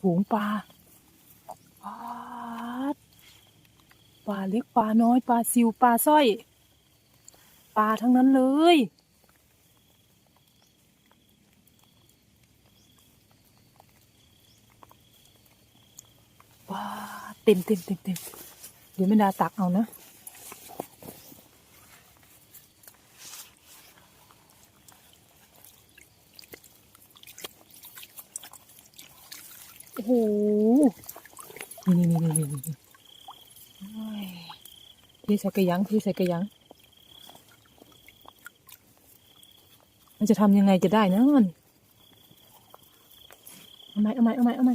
ฝูงปลาปลาปลาเล็กปลาน้อยปลาซิวปลาสร้อย ปลาทั้งนั้นเลย ว้าเต็มเต็มเต็มเต็มเดี๋ยวไม่ดาตักเอานะ โอ้โห นี่นี่นี่นี่นี่นี่โอ้ยที่ ใส่กระยังที่ใส่กระยัง มันจะทำยังไงจะได้นะมันเอาไหมเอาไหมเอาไหมเอาไหม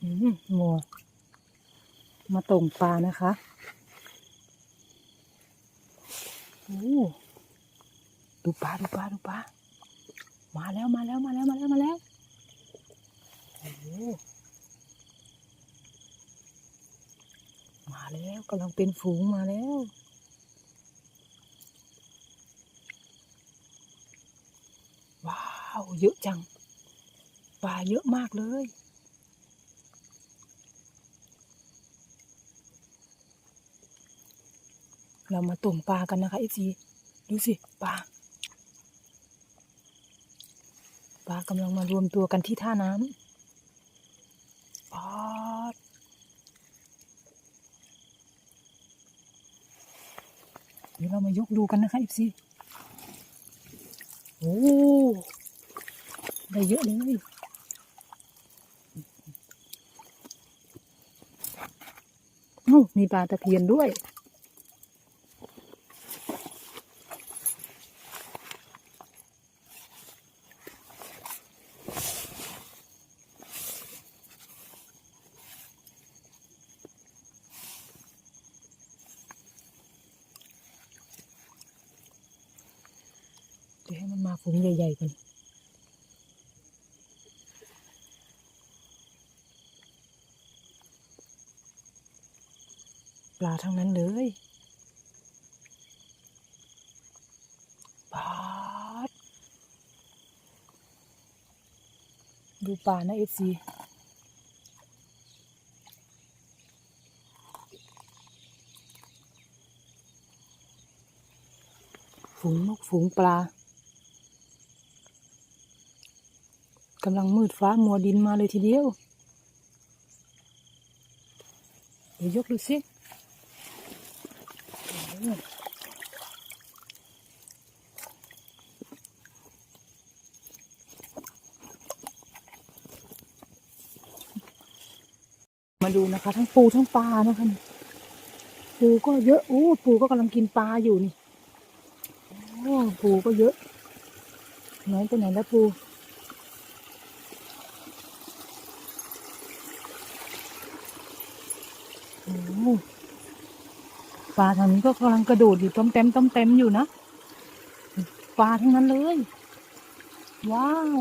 อืมมัวมาตรงปลานะคะโอ้ดูปลาดูปลาดูปลามาแล้วมาแล้วมาแล้วมาแล้วมาแล้วโอ้โห มาแล้วกำลังเป็นฝูงมาแล้วว้าวเยอะจังปลาเยอะมากเลย เรามาตุ่มปลากันนะคะไอซีดูสิปลาปลากำลังมารวมตัวกันที่ท่าน้ำปอดเดี๋ยวเรามายกดูกันนะคะอีซีโอ้ได้เยอะเลยโอ้มีปลาตะเพียนด้วย เดี๋ยวให้มันมาฝูงใหญ่ๆกันปลาทั้งนั้นเลยปลาดดูปลานะเอฟซีฝูงนกฝูงปลา กำลังมืดฟ้ามัวดินมาเลยทีเดียว เดี๋ยวยกดูสิมาดูนะคะ ทั้งปูทั้งปลานะคะปูก็เยอะโอ้ปูก็กำลังกินปลาอยู่นี่โอ้ปูก็เยอะไหนไปไหนแล้วปู โอ้โห ปลาทางนี้ก็กำลังกระโดดอยู่ต้มเต็มต้มเต็มอยู่นะปลาทั้งนั้นเลย ว้าว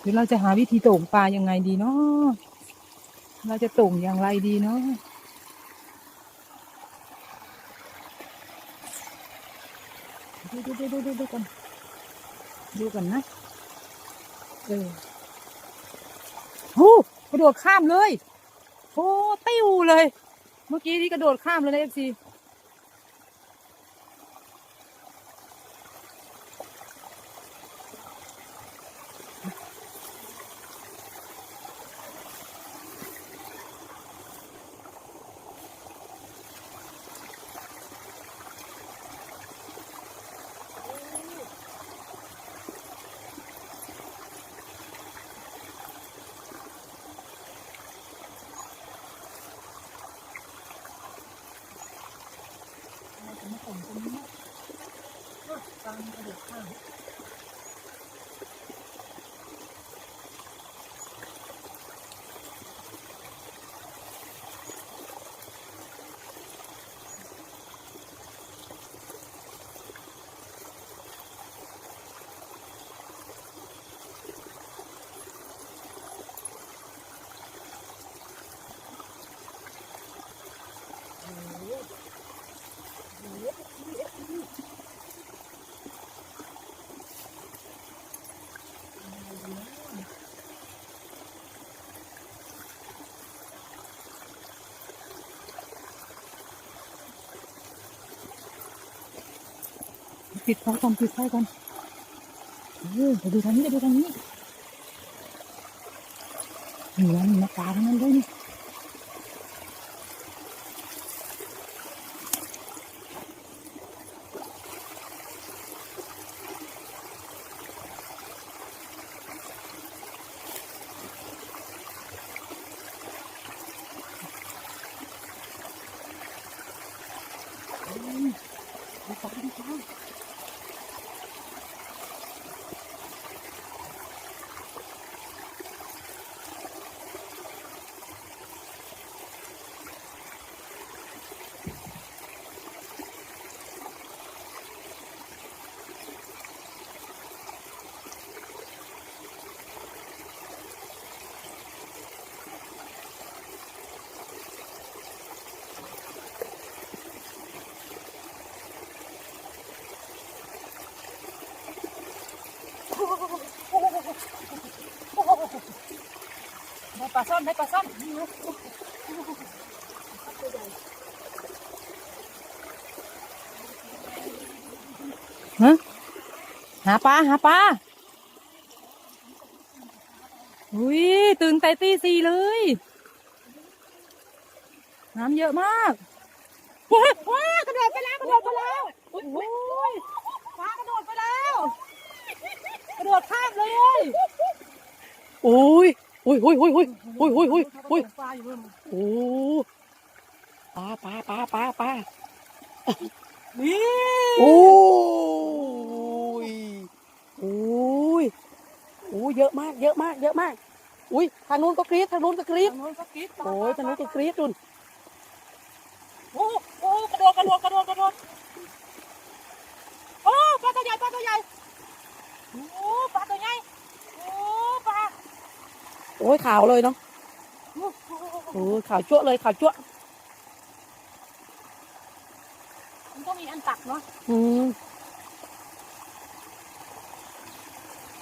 เดี๋ยวเราจะหาวิธีโต่งปลายังไงดีเนาะเราจะโต่งอย่างไรดีเนาะดูดูดูดูดูดูกันดูกันนะเออโอ้กระโดดข้ามเลย โอ้ติ้วเลย เมื่อกี้นี่กระโดดข้ามเลยนะเอฟซี เราจะมาส่งตรงนี้เออปลามันกระดกข้าง ปิดไฟก่อนปิดไฟก่อนเออไปดูทางนี้ไปดูทางนี้นี่นะมีนักปลาทั้งนั้นเลยนี่ ลาซ่อนได้ปลาซ่อนฮะหาปลาหาปลาอุ้ยตื่นแต่ตีสี่เลย น้ำเยอะมากว้าวกระโดดไปแล้วกระโดดไปแล้วอุ้ยปลากระโดดไปแล้ว กระโดดข้ามเลย โอ้ย อ้ยโอ้ยโอ้ยโอ้ยโอ้ยโอ้ยโอ้ยโอ้ยปลาอยู่บนโอ้ปลาปลาปลาปลาปลานี่โอ้ยโอ้ยโอ้ยเยอะมาก เยอะมาก เยอะมาก อุ้ยทางนู้นก็กรี๊ดทางนู้นก็กรี๊ดทางโน้นก็กรี๊ดโอ้ยทางนู้นก็กรี๊ดดุนโอ้โอ้กระโดดกระโดดกระโดดกระโดดโอ้ปลาตัวใหญ่ปลาตัวใหญ่โอ้ปลาตัวใหญ่โอ้ปลา โอ้ยขาวเลยเนาะโอ้โหโอ้ยขาวจั่วะเลยขาวจั่วะมันก็มีอันตักเนาะอืม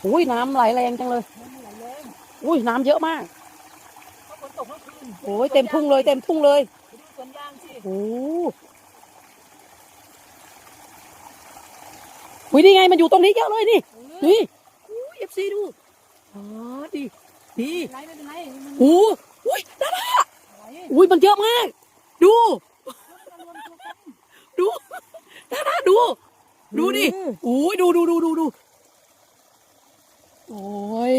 โอ้ยน้ำไหลแรงจังเลยมันไหลแรงอุ้ยน้ำเยอะมากเพราะฝนตกเมื่อคืนโอ้ยเต็มทุ่งเลยเต็มทุ่งเลยไปดูสวนยางสิโอ้อุ้ยนี่ไงมันอยู่ตรงนี้เยอะเลยนี่เออนี่อุ้ยเอฟซีดูอ๋อดี ดีไม่เป็นไรไม่เป็นไรมันโอ้อุ้ยดาดาไหลอุ้ยมันเยอะมาก ดูดูดาดาดู ดูดิอุ้ยดูดูดูดูดูโอ้ย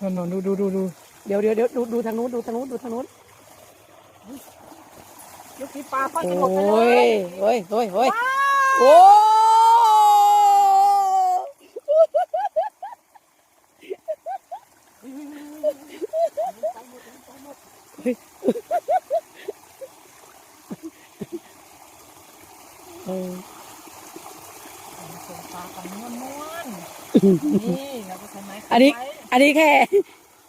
นนนดูดูดูดูเดี๋ยวเดี๋ยวเดี๋ยวดูดูทางนู้นดูทางนู้นดูทางนู้นยกที่ปลาค่อยโอกระโดดไปเล้ยยเฮ้ยเฮ้ยเฮ้ยว้าวโอ้เออ ส่งปลากันม้วนม้วนๆ นี่เราก็ใช้ไม้อันนี้ไว้อันนี้แค่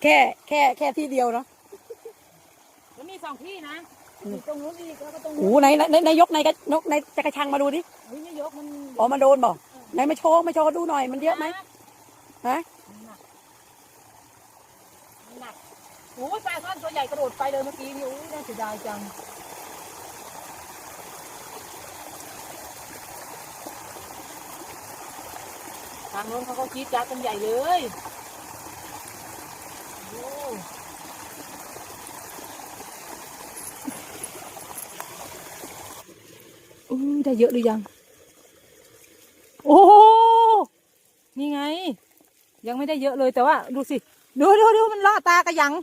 แค่แค่แค่ที่เดียวเนาะแล้วมีสองที่นะมีตรงนู้นอีกแล้วก็ตรงโอ้นู้นโหไหนไหนไหนไหนยกไหนกระนกไหนจักรชังมาดูดิเฮ้ยไม่ยกมันอ๋อมาโดนบอกไหนมาโชว์มาโชว์ดูหน่อยมันเยอะไหมฮะหนักหนักโอ้ยปลาท่อนตัวใหญ่กระโดดไปเลยเมื่อกี้นี่โอ้ยน่าเสียดายจัง ทางโน้นเขาก็คิดจัดกันใหญ่เลยโอ้อู้ได้เยอะหรือยัง โอ้นี่ไง ยังไม่ได้เยอะเลยแต่ว่า ดูสิ ดูดูดูมันล่อตากระยัง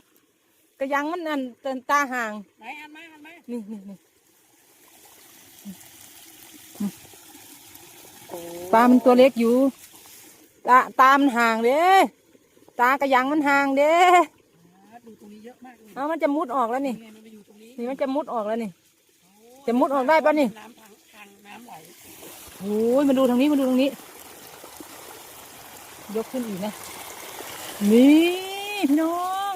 กระยังมันอันเตินตาห่างไหนอันมาอันมานี่นี่นี่โอ้ปลามันตัวเล็กอยู่ ตาตามันห่างเด้ตากระยังมันห่างเด้ดูตรงนี้เยอะมากเลยเอามันจะมุดออกแล้วนี่ไงมันไปอยู่ตรงนี้นี่มันจะมุดออกแล้วนี่ จะมุดออกได้ปะนี่ น้ำทางทางน้ำไหลโอ้ยมาดูทางนี้มาดูทางนี้ ยกขึ้นอีกนะ นี่พี่น้อง